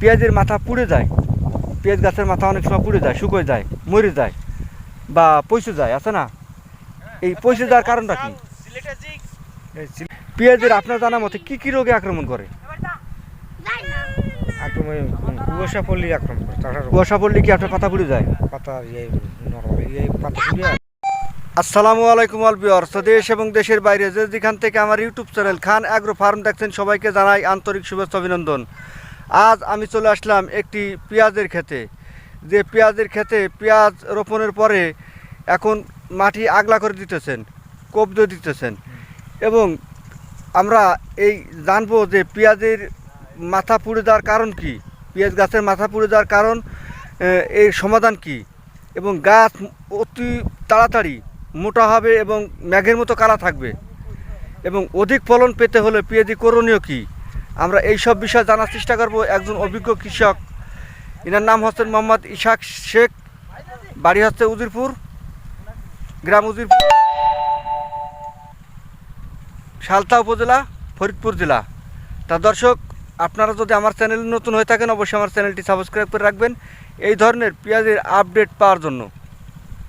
পেঁয়াজের মাথা পুড়ে যায়। পেঁয়াজ গাছের মাথা অনেক সময় পুড়ে যায় শুকোয় যায় মরে যায় বা পয়সে যায় আছে না? এই পয়সে যাওয়ার কারণটা কি? পেঁয়াজের আপনার জানা মতে কি কি রোগে আক্রমণ করে? আক্রমণ কুয়াশা পড়লে আক্রমণ করে তাছাড়া কুয়াশা পড়লে কি আপনার পাতা পুড়ে যায়? পাতা পাতা আসসালামু আলাইকুম এবং দেশের বাইরে যে যেখান থেকে আমার YouTube channel Khan agro farm দেখছেন সবাইকে জানাই আন্তরিক শুভেচ্ছা অভিনন্দন। আজ আমি চলে আসলাম একটি পেঁয়াজের ক্ষেতে। যে পেঁয়াজের ক্ষেতে পেঁয়াজ রোপণের পরে এখন মাটি আগলা করে দিতেছেন, কব্জ দিতেছেন এবং আমরা এই জানব যে পেঁয়াজের মাথা পুড়ে যাওয়ার কারণ কি, পেঁয়াজ গাছের মাথা পুড়ে যাওয়ার কারণ এর সমাধান কি এবং গাছ অতি তাড়াতাড়ি মোটা হবে এবং ম্যাঘের মতো কালা থাকবে এবং অধিক ফলন পেতে হলে পেঁয়াজি করণীয় কি? আমরা এই সব বিষয়ে জানার চেষ্টা করব একজন অভিজ্ঞ কৃষক। এনার নাম হচ্ছেন মোহাম্মদ ইশাক শেখ, বাড়ি হচ্ছে উজিরপুর, গ্রাম উজিরপুর সালতা উপজেলা, ফরিদপুর জেলা। তা দর্শক, আপনারা যদি আমার চ্যানেল নতুন হয়ে থাকেন, অবশ্যই আমার চ্যানেলটি সাবস্ক্রাইব করে রাখবেন এই ধরনের পেঁয়াজের আপডেট পাওয়ার জন্য।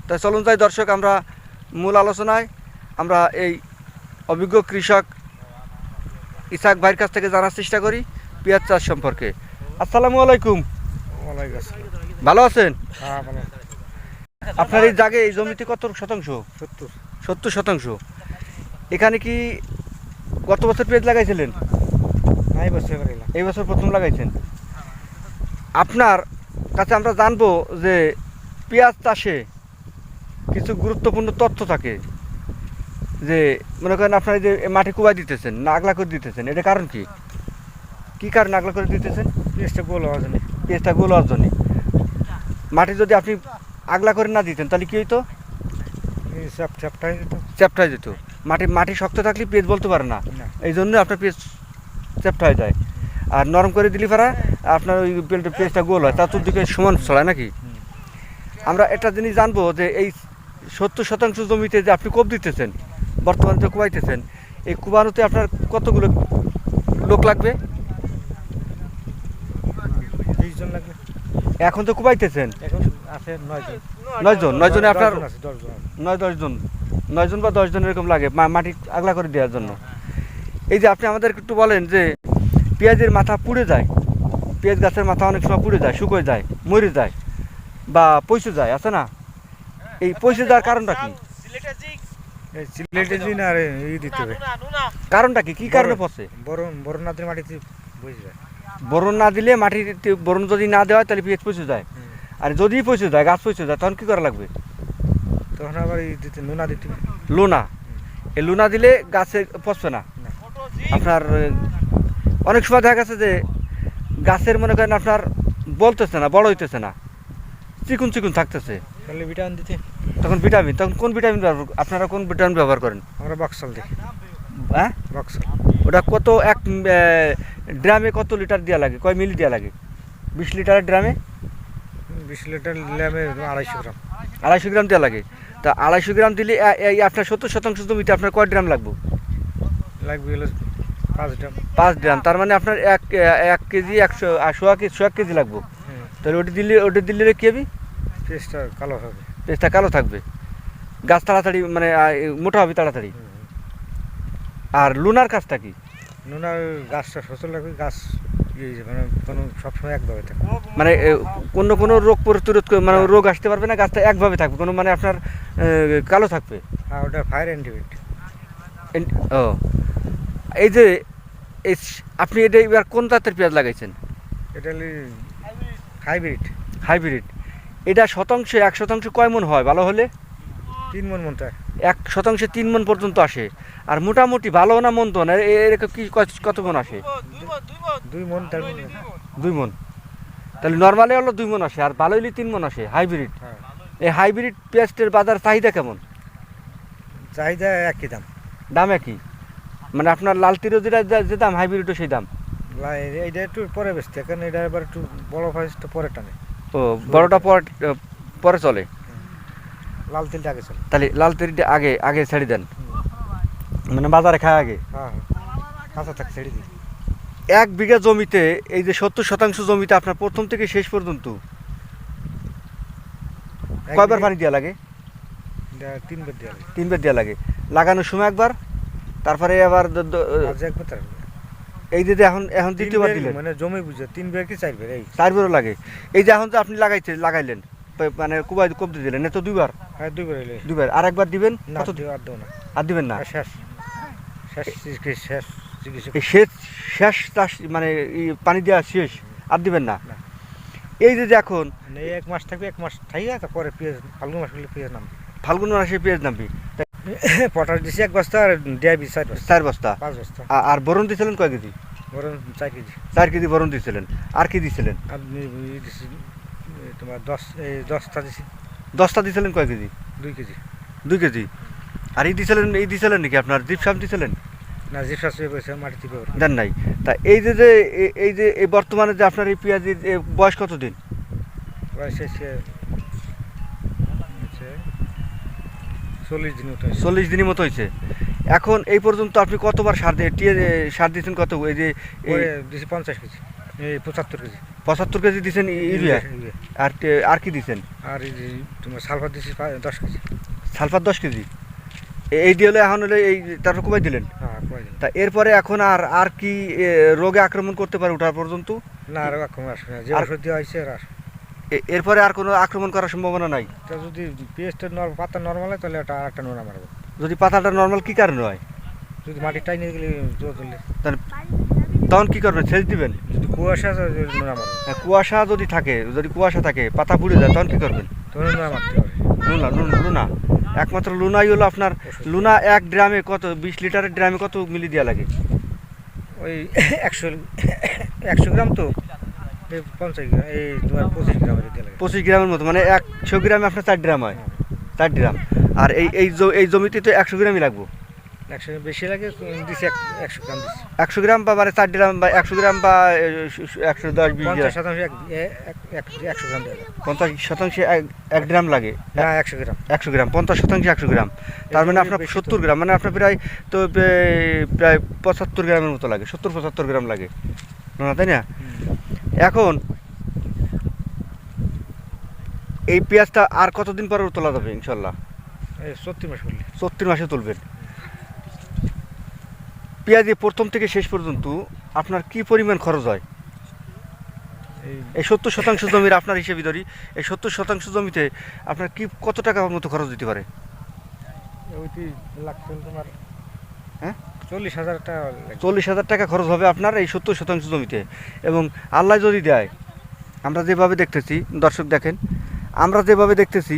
তাই চলুন যাই দর্শক, আমরা মূল আলোচনায়, আমরা এই অভিজ্ঞ কৃষক ইসাক ভাইয়ের কাছ থেকে জানার চেষ্টা করি পেঁয়াজ চাষ সম্পর্কে। আসসালামু আলাইকুম। ভালো আছেন? হ্যাঁ আপনার এই জাগে এই জমিতে কত শতাংশ? সত্তর। সত্তর শতাংশ। এখানে কি গত বছর পেঁয়াজ লাগাইছিলেন? এই বছর প্রথম লাগাইছেন। আপনার কাছে আমরা জানব যে পেঁয়াজ চাষে কিছু গুরুত্বপূর্ণ তথ্য থাকে। যে মনে করেন আপনার যে মাটি কুবাই দিতেছেন না আগলা করে দিতেছেন এটা কারণ কি? কি কারণে আগলা করে দিতেছেন? পেঁয়াজটা গোল হওয়ার জন্য। পেঁয়াজটা গোল হওয়ার জন্য। মাটি যদি আপনি আগলা করে না দিতেন তাহলে কি হইতো? যেত চ্যাপ্টা যেত। মাটি মাটি শক্ত থাকলে পেঁয়াজ বলতে পারে না। এই জন্য আপনার পেঁয়াজ চ্যাপ্টা হয়ে যায়। আর নরম করে দিলি পারা আপনার ওই পেঁয়াজটা গোল হয় তার দিকে সমান ছড়ায় নাকি? আমরা একটা জিনিস জানব যে এই সত্তর শতাংশ জমিতে যে আপনি কোপ দিতেছেন বর্তমানে যে কুবাইতেছেন। এই কুবানোতে আপনার কতগুলো লোক লাগবে? বিশ জন লাগবে। এখন তো কুবাইতেছেন? এখন আছে নয় জন নয় নয় আপনার। নয় দশ জন নয় জন বা দশ জন এরকম লাগে মা- মাটি আগলা করে দেওয়ার জন্য। এই যে আপনি আমাদের একটু বলেন যে পেঁয়াজের মাথা পুড়ে যায়। পেঁয়াজ গাছের মাথা অনেক সময় পুড়ে যায় শুকোয় যায় মরে যায় বা পয়সে যায় আছে না? এই পয়সে যাওয়ার কারণটা কি? সিলেটে এই দিতে হবে। কারণটা কি? কি কারণে পড়ছে? বরণ বরণ নাদের মাটিতে বুঝে যায় বরণ না দিলে মাটিতে বরণ যদি না দেওয়া হয় তাহলে পেঁয়াজ পয়সে যায়। আর যদি পয়সে যায় গাছ পয়সে যায় তখন কি করা লাগবে? তখন আবার দিতে নুনা দিতে হবে। লোনা? এই লোনা দিলে গাছে পচবে না। না। আপনার অনেক সময় দেখা গেছে যে গাছের মনে করেন আপনার বলতেছে না বড় হইতেছে না। চিকুন চিকুন থাকতেছে। তাহলে ভিটামিন দিতে। তখন ভিটামিন তখন কোন ভিটামিন ব্যবহার আপনারা কোন ভিটামিন ব্যবহার করেন? আমরা বাক্সাল দেখি হ্যাঁ? বাক্সাল ওটা কত এক ড্রামে কত লিটার দেওয়া লাগে? কয় মিলি দেওয়া লাগে? বিশ লিটারের ড্রামে বিশ লিটার নিলামে আড়াইশো গ্রাম। আড়াইশো গ্রাম দেওয়া লাগে। তা আড়াইশো গ্রাম দিলে এই আপনার সত্তর শতাংশ জমিতে আপনার কয় ড্রাম লাগবে? লাগবে হলো পাঁচ গ্রাম। পাঁচ ড্রাম তার মানে আপনার এক এক কেজি একশো সোয়া কেজি সোয়া কেজি লাগবে। তাহলে ওটি দিলে ওটি দিলে কি হবে পেস্টটা কালো হবে। পেস্টটা কালো থাকবে। গাছ তাড়াতাড়ি মানে মোটা হবে তাড়াতাড়ি। আর লুনার কাজটা কি? নুনার গাছটা সচল লাগবে গাছ ইয়ে হয়ে মানে কোনো সবসময় একভাবে থাকে মানে কোনো কোনো রোগ প্রতিরোধ মানে রোগ আসতে পারবে না গাছটা একভাবে থাকবে কোনো মানে আপনার কালো থাকবে। আর ওটা ফায়ার অ্যান্টিবায়োটিক ও। এই যে আপনি এটা এবার কোন জাতের পেঁয়াজ লাগাইছেন? এটা হাইব্রিড হাইব্রিড এটা শতাংশে এক শতাংশ কয় মন হয়? ভালো হলে? তিন মন মনটা। এক শতাংশে তিন মন পর্যন্ত আসে। আর মোটামুটি ভালো না মন তো না এরকম কি কত- মন আসে? দুই মন দুই মন। তাহলে নর্মালি হলো দুই মন আসে আর ভালো হলে তিন মন আসে হাইব্রিড হ্যাঁ। এই হাইব্রিড পেঁয়াজের বাজার চাহিদা কেমন? চাহিদা একই দাম। দাম একই? মানে আপনার লাল তিরো যেটা যে দাম হাইব্রিডও সেই দাম? এইটা একটু পরে বেচতে এখন এটা এবার একটু বড় ফাইজটা পরে টানে। ও বড়টা পর পরে চলে। লাল তেলটা আগে চলে। তাহলে লাল তিরিটা আগে আগে ছেড়ে দেন। মানে বাজারে খায় আগে। হ্যাঁ হ্যাঁ। কাঁচা থাক ছেড়ে দিই এক বিঘা জমিতে এই যে সত্তর শতাংশ জমিতে আপনার প্রথম থেকে শেষ পর্যন্ত কয়বার পানি দেওয়া লাগে? তিনবার দেওয়া লাগে। তিনবার দেওয়া লাগে। লাগানোর সময় একবার তারপরে আবার দ- দ- আজ একবার তার এই যে এখন এখন দ্বিতীয়বার দিলেন। মানে জমি বুঝে তিন তিনবার কি চারবার এই। চারবারও লাগে। এই যে এখন যে আপনি লাগাইছে লাগাইলেন মানে কুবাই কবদি দিলেন এ তো দুইবার? হ্যাঁ দুইবার এলে দুইবার। আর একবার দিবেন? না আর দেবো না। আর দিবেন না? শেষ। শেষ শেষ শেষ শেষ চাষ মানে পানি দেওয়া শেষ আর দিবেন না। এই যে এখন মানে এক মাস থাকবে এক মাস থাইয়া তারপরে পেঁয়াজ ফাল্গুন মাস হলে পেঁয়াজ নামবে। ফাল্গুন মাসে পেঁয়াজ নামবি। পটাশ দিছি এক বস্তা আর ডিআইবি চার বস্তা। চার বস্তা? পাঁচ বস্তা। আর বরণ দিয়েছিলেন কয় কেজি? বরং চার কেজি। বরণ দিয়েছিলেন আর কি দিয়েছিলেন আর নি- ই তোমার দশ দশটা দিছি। দশটা দিয়েছিলেন কয় কেজি? দুই কেজি। দুই কেজি। আর এই দিয়েছিলেন এই দিয়েছিলেন নাকি আপনার? দীপসাম দিয়েছিলেন না জিপসা শুয়ে মাটি টিপে দেন নাই। তা এই যে যে এই যে এই বর্তমানে যে আপনার এই পেঁয়াজের বয়স কত দিন? হচ্ছে চল্লিশ দিন মতো। চল্লিশ দিনের মতো হয়েছে। এখন এই পর্যন্ত আপনি কতবার সার দিয়ে সার দিয়েছেন কত? এই যে পরে পঞ্চাশ কেজি। এই পঁচাত্তর কেজি। পঁচাত্তর কেজি দিয়েছেন ইউরিয়া। আর আর কি দিয়েছেন? আর তোমার সালফার দিছি পা- দশ কেজি। সালফার দশ কেজি? এই দিয়ে হলে এখন হলে এই তারপর কমাই দিলেন? হ্যাঁ তা এরপরে এখন আর আর কি রোগে আক্রমণ করতে পারে ওঠার পর্যন্ত? না আর এখন আসবে না। যে ওষুধ দেওয়া হয়েছে আর এরপরে আর কোনো আক্রমণ করার সম্ভাবনা নাই? তা যদি নর পাতা নর্মাল হয় তাহলে একটা আর একটা নোনা মারবো। যদি পাতাটা নর্মাল কি কারণে হয়? যদি মাটি টাইনে গেলে জোর ধরলে। তাহলে তখন কি করবেন? সেচ দিবেন? যদি কুয়াশা হ্যাঁ, কুয়াশা যদি থাকে যদি কুয়াশা থাকে পাতা পুড়ে যায় তখন কি করবেন? লুনা লুন- একমাত্র লুনাই হলো আপনার লুনা এক ড্রামে কত বিশ লিটারের ড্রামে কত মিলি দেওয়া লাগে? ওই একশো একশো গ্রাম তো এই পঞ্চাশ গ্রাম এই তোমার পঁচিশ গ্রামের পঁচিশ গ্রামের মতো মানে একশো গ্রামে আপনার চার ড্রাম হয়। চার ড্রাম আর এই এই এই জমিতে তো একশো গ্রামই লাগবো। একশো বেশি লাগে দিছি একশো গ্রাম দিছি। একশো গ্রাম বা মানে চার ড্রাম বা একশো গ্রাম বা একশো দশ বিশ গ্রাম শতাংশ এক এক- এক- একশো গ্রাম পঞ্চাশ শতাংশে এক- ড্রাম লাগে। না একশো গ্রাম। একশো গ্রাম পঞ্চাশ শতাংশে একশো গ্রাম। তার মানে আপনার সত্তর গ্রাম মানে আপনার প্রায় তো প্রায় পঁচাত্তর গ্রামের মতো লাগে সত্তর পঁচাত্তর গ্রাম লাগে। না তাই না? এখন এই পেঁয়াজটা আর কতদিন পরে তোলা যাবে ইনশাল্লাহ? সত্তর মাস করলে। চত্রিশ মাসে তুলবেন। পেঁয়াজে প্রথম থেকে শেষ পর্যন্ত আপনার কি পরিমাণ খরচ হয়? এই সত্তর শতাংশ জমির আপনার হিসেবে ধরি এই সত্তর শতাংশ জমিতে আপনার কি কত টাকার মতো খরচ দিতে পারে? তোমার হ্যাঁ? চল্লিশ হাজার টাকা চল্লিশ হাজার টাকা খরচ হবে আপনার এই সত্তর শতাংশ জমিতে। এবং আল্লাহ যদি দেয় আমরা যেভাবে দেখতেছি দর্শক দেখেন আমরা যেভাবে দেখতেছি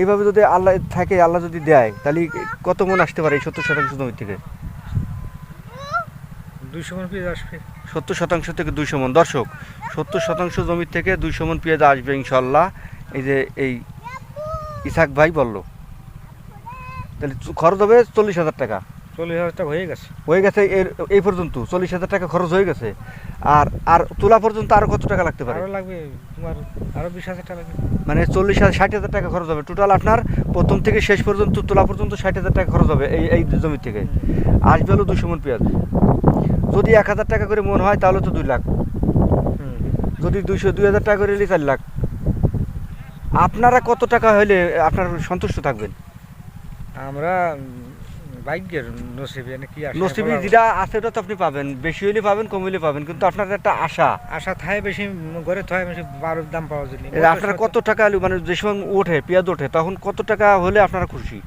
এইভাবে যদি আল্লাহ থাকে আল্লাহ যদি দেয় তাহলে কত মন আসতে পারে এই সত্তর শতাংশ জমি থেকে? দুইশো মন পেঁয়াজ আসবে। সত্তর শতাংশ থেকে দুইশো মন দর্শক সত্তর শতাংশ জমি থেকে দুইশো মন পেঁয়াজ আসবে ইনশাল্লাহ এই যে এই ইসাক ভাই বলল তাহলে খরচ হবে চল্লিশ হাজার টাকা। চল্লিশ হাজার টাকা হয়ে গেছে। হয়ে গেছে এর এই পর্যন্ত চল্লিশ হাজার টাকা খরচ হয়ে গেছে। আর আর তোলা পর্যন্ত আরও কত টাকা লাগতে পারে? আরও লাগবে তোমার আরও বিশ হাজার টাকা লাগবে। মানে চল্লিশ হাজার ষাট হাজার টাকা খরচ হবে। টোটাল আপনার প্রথম থেকে শেষ পর্যন্ত তোলা পর্যন্ত ষাট হাজার টাকা খরচ হবে এই এই জমি থেকে। আসবে হলো দুশো মন পেঁয়াজ। যদি এক হাজার টাকা করে মন হয় তাহলে তো দুই লাখ। যদি দুইশো দুই হাজার টাকা করে নিলে চার লাখ। আপনারা কত টাকা হলে আপনার সন্তুষ্ট থাকবেন? আমরা বাইকের নসিবে কি নসিবি যেটা আছে ওটা তো আপনি পাবেন বেশি হলে পাবেন কম হলে পাবেন কিন্তু আপনার একটা আশা। আশা থায় বেশি ঘরে থায় বেশি বারোর দাম পাওয়া যায় আপনার কত টাকা মানে যে সময় ওঠে পেঁয়াজ ওঠে তখন কত টাকা হলে আপনারা খুশি?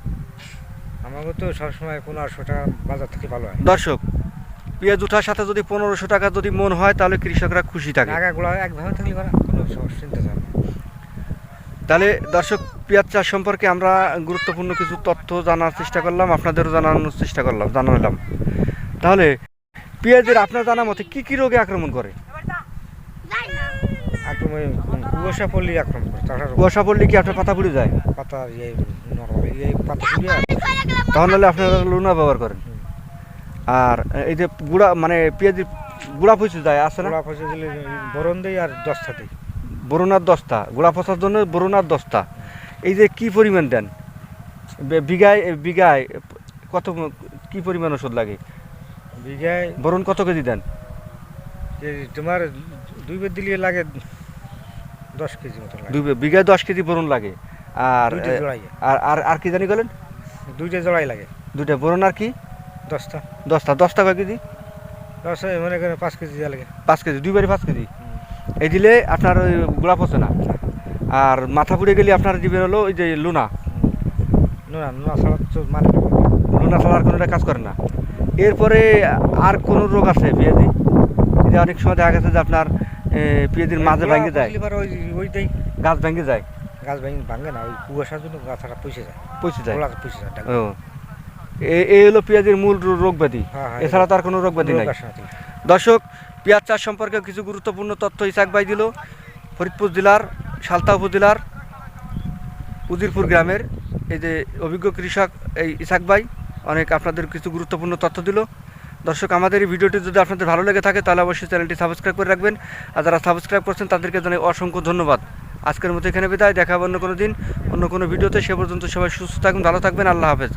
আমাকে তো সবসময় পনেরোশো টাকা বাজার থেকে ভালো হয়। দর্শক পেঁয়াজ ওঠার সাথে যদি পনেরোশো টাকা যদি মন হয় তাহলে কৃষকরা খুশি থাকে। আগাগুলো একভাবে থাকলে কোনো সমস্যা চিন্তা থাকে না। তাহলে দর্শক পেঁয়াজ চাষ সম্পর্কে আমরা গুরুত্বপূর্ণ কিছু তথ্য জানার চেষ্টা করলাম আপনাদেরও জানানোর চেষ্টা করলাম জানালাম। তাহলে পেঁয়াজের আপনার জানা মতে কি কি রোগে আক্রমণ করে? কুয়াশা পড়লে আক্রমণ করে কুয়াশা পড়লে কি আপনার পাতা পুড়ে যায়? পাতা ইয়ে দিয়ে আপনারা লুনা ব্যবহার করেন। আর এই যে গুড়া মানে পেঁয়াজের গুড়া পচে যায় আছে না? গোড়া পচে গেলে বরণ দেই আর দশটা দিই বরুণার দস্তা গোড়া পচার জন্য বরুণার দস্তা এই যে কি পরিমাণ দেন? বিঘায় বিঘায় কত কি পরিমাণ ওষুধ লাগে? বিঘায় বরুণ কত কেজি দেন? তোমার দুই বের দিলে লাগে দশ কেজি মতো দুই বিঘায় দশ কেজি বোরন লাগে। আর জোড়াই। আর আর আর কি জানি বলেন? দুইটা জোড়াই লাগে। দুইটা বোরন আর কি? দশটা। দশটা দশটা কয় কেজি? দশ মনে করেন পাঁচ কেজি লাগে। পাঁচ কেজি দুইবারই পাঁচ কেজি। এই দিলে আপনার ওই গোড়া পচে না। আর মাথা পুড়ে গেলে আপনার দিবেন হলো ওই যে লুনা। না লুনা ছাড়া মানে লুনা ছাড়া আর কোনো একটা কাজ করে না। এরপরে আর কোনো রোগ আছে পেঁয়াজি? যে অনেক সময় দেখা গেছে যে আপনার পেঁয়াজির মাঝে ভেঙে যায়। ওইটাই গাছ ভেঙে যায়। গাছ ভেঙে ভাঙে না ওই কুয়াশার জন্য গাছটা পয়সা যায়। পচে যায়। পয়সা যায় ও। এ- এই হলো পেঁয়াজের মূল রোগ ব্যাধি। হ্যাঁ, হ্যাঁ, এছাড়া তো আর কোনো রোগ ব্যাধি নাই। দর্শক পেঁয়াজ চাষ সম্পর্কে কিছু গুরুত্বপূর্ণ তথ্য ইসাক ভাই দিল। ফরিদপুর জেলার সালতা উপজেলার উদিরপুর গ্রামের। এই যে অভিজ্ঞ কৃষক এই ইসাক ভাই, অনেক আপনাদের কিছু গুরুত্বপূর্ণ তথ্য দিল। দর্শক, আমাদের এই ভিডিওটি যদি আপনাদের ভালো লেগে থাকে, তাহলে অবশ্যই চ্যানেলটি সাবস্ক্রাইব করে রাখবেন। আর যারা সাবস্ক্রাইব করছেন, তাদেরকে জানাই অসংখ্য ধন্যবাদ। আজকের মতো এখানে বিদায়, দেখা হবে অন্য কোনো দিন, অন্য কোনো ভিডিওতে। সে পর্যন্ত সবাই সুস্থ থাকুন, ভালো থাকবেন, আল্লাহ হাফেজ।